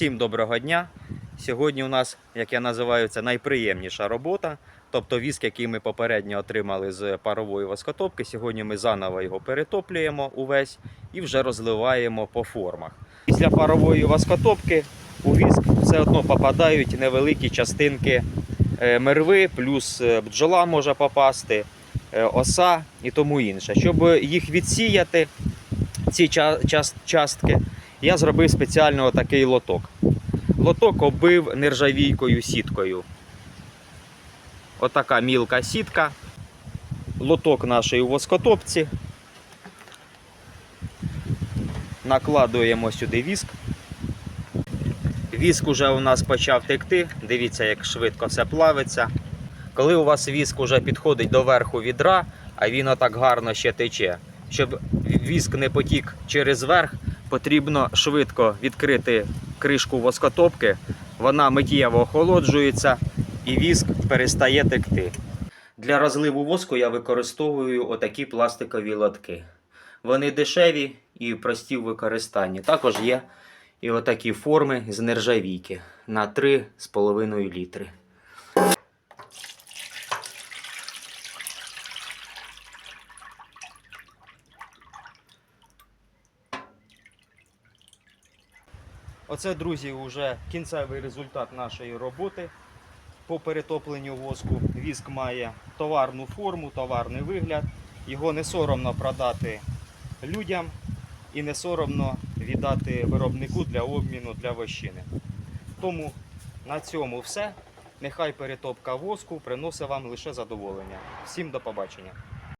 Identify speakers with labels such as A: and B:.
A: Всім доброго дня. Сьогодні у нас, як я називаю, це найприємніша робота. Тобто віск, який ми попередньо отримали з парової воскотопки. Сьогодні ми заново його перетоплюємо увесь і вже розливаємо по формах. Після парової воскотопки у віск все одно попадають невеликі частинки е, мерви, плюс е, бджола може попасти, е, оса і тому інше. Щоб їх відсіяти, ці час- частки, я зробив спеціально такий лоток. Лоток оббив нержавійкою сіткою. Отака мілка сітка. Лоток нашої воскотопці. Накладуємо сюди віск. Віск уже у нас почав текти. Дивіться, як швидко все плавиться. Коли у вас віск уже підходить до верху відра, а він отак гарно ще тече. Щоб віск не потік через верх, потрібно швидко відкрити кришку воскотопки. Вона миттєво охолоджується і віск перестає текти. Для розливу воску я використовую отакі пластикові лотки. Вони дешеві і прості в використанні. Також є і отакі форми з нержавійки на 3,5 літри. Оце, друзі, вже кінцевий результат нашої роботи по перетопленню воску. Віск має товарну форму, товарний вигляд. Його не соромно продати людям і не соромно віддати виробнику для обміну для вощини. Тому на цьому все. Нехай перетопка воску приносить вам лише задоволення. Всім до побачення.